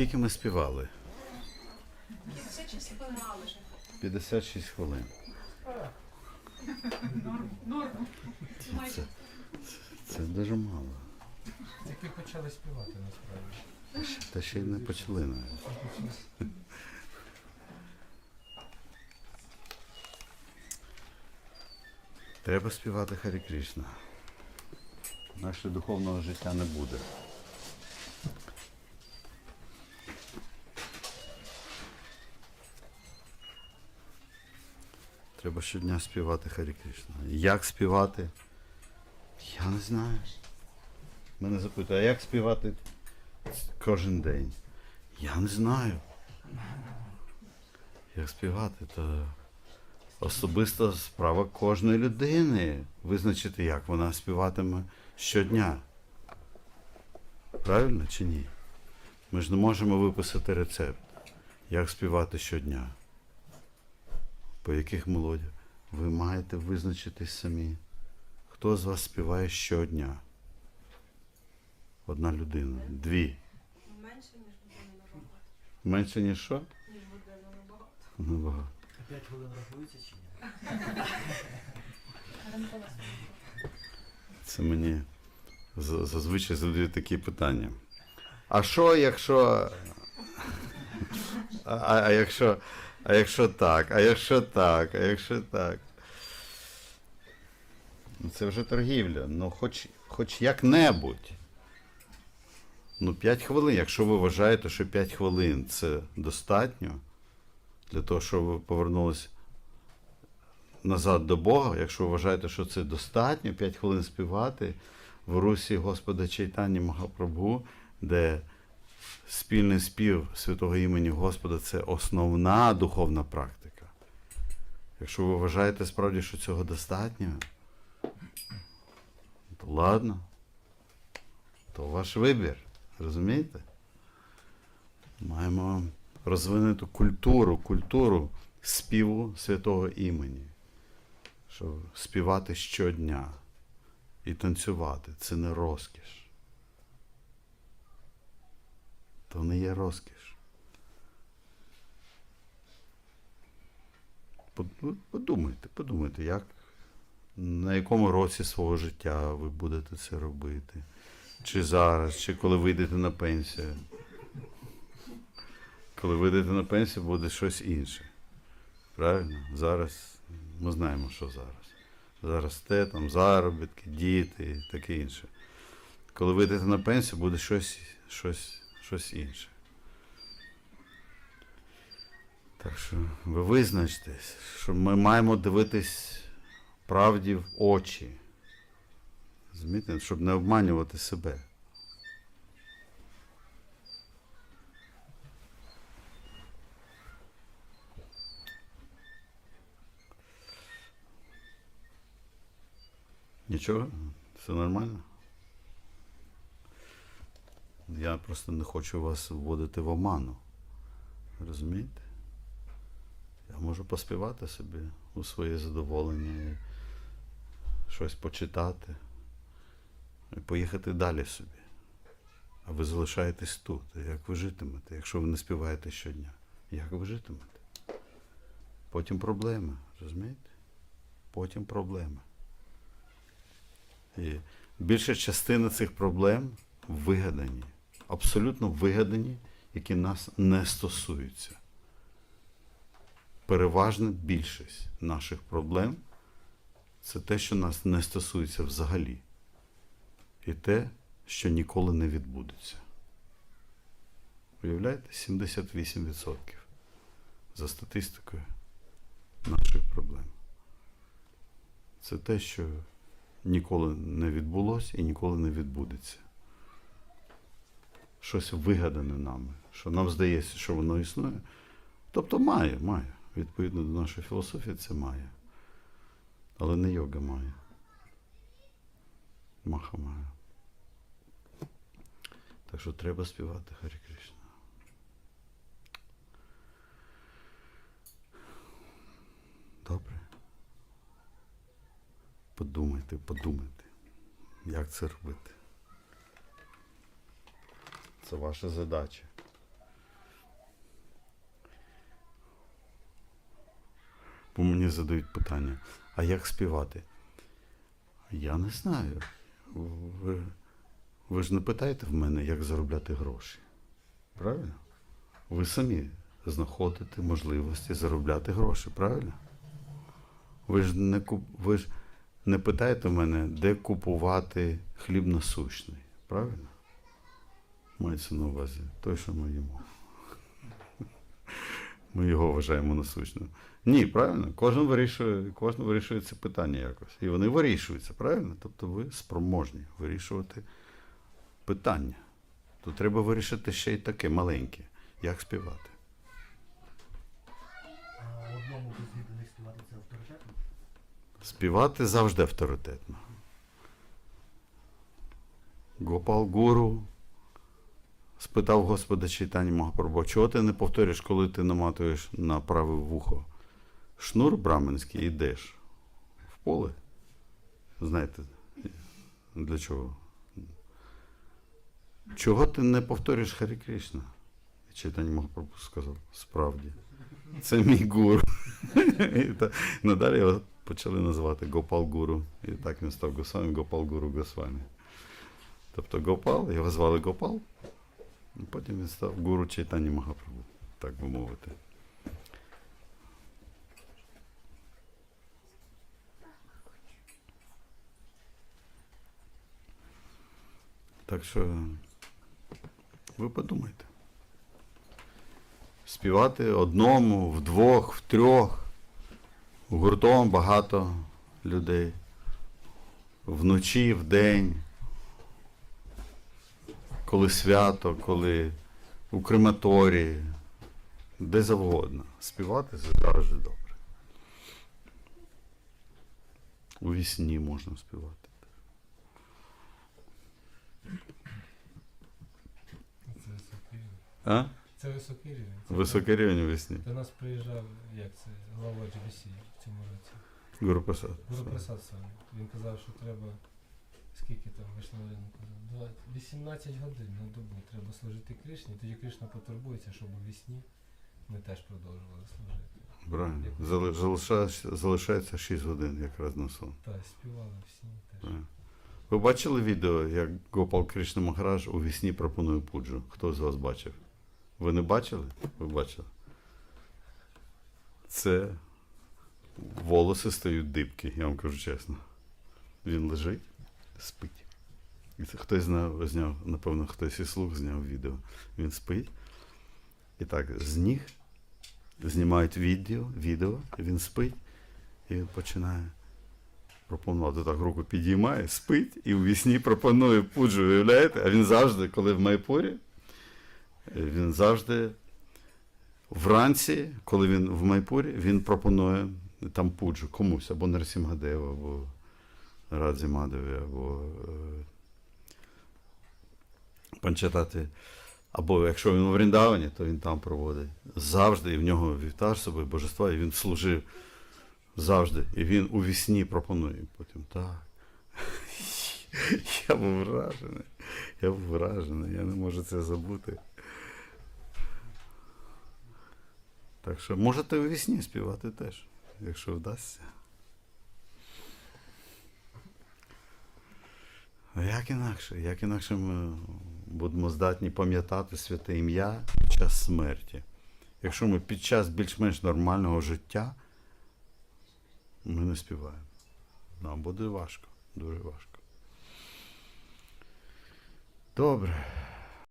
Скільки ми співали? 56 хвилин. 56 хвилин. Норм. Це, це дуже мало. Тільки почали співати насправді. Та ще й не почали навіть. Треба співати Харі Кришна. Наше духовного життя не буде. Треба щодня співати Харі Кришна. Як співати? Я не знаю. Мене запитують, а як співати кожен день? Я не знаю. Як співати, то особиста справа кожної людини визначити, як вона співатиме щодня. Правильно чи ні? Ми ж не можемо виписати рецепт, як співати щодня. По яких мелодіях? Ви маєте визначитись самі. Хто з вас співає щодня? Одна людина, дві. Менше, ніж година набагато. Менше, ніж що? Ніж година набагато. Набагато. 5 хвилин рахується чи ні? Це мені зазвичай задають такі питання. А що, якщо. А, а, а якщо. А якщо так, а якщо так, а якщо так. Ну, Це вже торгівля. Ну, хоч, хоч як-небудь. Ну, 5 хвилин. Якщо ви вважаєте, що 5 хвилин це достатньо для того, щоб ви повернулися назад до Бога, якщо ви вважаєте, що це достатньо, 5 хвилин співати в Русі Господа Чайтані Махапрабху, де спільний спів святого імені Господа це основна духовна практика. Якщо ви вважаєте справді, що цього достатньо, то ладно, то ваш вибір. Розумієте? Маємо розвинути культуру, культуру співу святого імені що співати щодня і танцювати це не розкіш. То не є розкіш. Подумайте, подумайте, як, на якому році свого життя ви будете це робити. Чи зараз, чи коли вийдете на пенсію. Коли вийдете на пенсію, буде щось інше. Правильно? Зараз ми знаємо, що зараз. Зараз те, там заробітки, діти і таке інше. Коли вийдете на пенсію, буде щось, щось, щось інше. Так що ви визначтесь, що ми маємо дивитись правді в очі. Розумієте? Щоб не обманювати себе. Нічого? Все нормально? Я просто не хочу вас вводити в оману. Розумієте? Я можу поспівати собі у своє задоволення, щось почитати і поїхати далі собі. А ви залишаєтесь тут. Як ви житимете, якщо ви не співаєте щодня? Як ви житимете? Потім проблеми, розумієте? Потім проблеми. І більша частина цих проблем вигадані, абсолютно вигадані, які нас не стосуються. Переважна більшість наших проблем це те, що нас не стосується взагалі. І те, що ніколи не відбудеться. Уявляєте, 78% за статистикою наших проблем. Це те, що ніколи не відбулося і ніколи не відбудеться. Щось вигадане нами, що нам здається, що воно існує. Тобто має, має. Відповідно до нашої філософії, це має. Але не йога має. Маха має. Так що треба співати Харі Кришна. Добре. Подумайте, подумайте, як це робити. Це ваша задача. Бо мені задають питання, а як співати? Я не знаю. Ви, ви ж не питаєте в мене, як заробляти гроші. Правильно? Ви самі знаходите можливості заробляти гроші, правильно? Ви ж не ви ж не питаєте в мене, де купувати хліб насущний, правильно? Мається на увазі той, що ми їмо. Ми його вважаємо насущним. Ні, правильно. Кожен вирішує, кожен вирішує це питання якось. І вони вирішуються, правильно? Тобто ви спроможні вирішувати питання. То треба вирішити ще й таке маленьке, як співати. А одному без відданих співати це авторитетно? Співати завжди авторитетно. Гопал Гуру спитав Господа Чайтані Махапрабху, чого ти не повторюєш, коли ти наматуєш на праве вухо? Шнур браменський йдеш в поле. Знаєте, для чого? Чого ти не повторюєш Харі Кришна? І Чайтані Махапрабху сказав, справді. Це мій гуру. Надалі його почали називати Гопал Гуру. І так він став Госвамі, Гопал Гуру Госвамі. Тобто Гопал, його звали Гопал, потім він став гуру Чайтані Махапрабху, так би мовити. Так що ви подумайте. Співати одному, вдвох, втрьох, гуртом багато людей. Вночі, вдень, коли свято, коли у крематорії, де завгодно. Співати це завжди добре. У вісні можна співати. Це високий. А? Це високий рівень. Це Високий рівень у вісні. До нас приїжджав, як це, глава GBC в цьому році. Гуру Прасад. Гуру Прасад саме. Він казав, що треба. Скільки там вийшло? Два- 18 годин на добу треба служити Кришні, тоді Кришна потурбується, щоб у вісні ми теж продовжували служити. Правильно. Зали- залишається- Залишається 6 годин якраз на сон. Та співали всі теж. Правильно. Ви бачили відео, як Гопал Кришна Махарадж у вісні пропонує пуджу? Хто з вас бачив? Ви не бачили? Ви бачили? Це волоси стають дибки, я вам кажу чесно. Він лежить, спить. І хтось знав, зняв, напевно, хтось із слух зняв відео. Він спить. І так, з ніг знімають відео, відео, він спить, і починає пропонувати так руку підіймає, спить і у вісні пропонує пуджу, уявляєте? А він завжди, коли в Майпурі, він завжди вранці, коли він в Майпурі, він пропонує там пуджу комусь, або Нарсімгадеву, або Радзі Мадові, або е, Панчатати. Або якщо він у Вріндавані, то він там проводить. Завжди, і в нього вівтар собою божества, і він служив завжди. І він у вісні пропонує. Потім так. Я був вражений. Я був вражений, я не можу це забути. Так що можете у вісні співати теж, якщо вдасться. Як інакше? Як інакше ми будемо здатні пам'ятати святе ім'я під час смерті? Якщо ми під час більш-менш нормального життя ми не співаємо. Нам буде важко, дуже важко. Добре.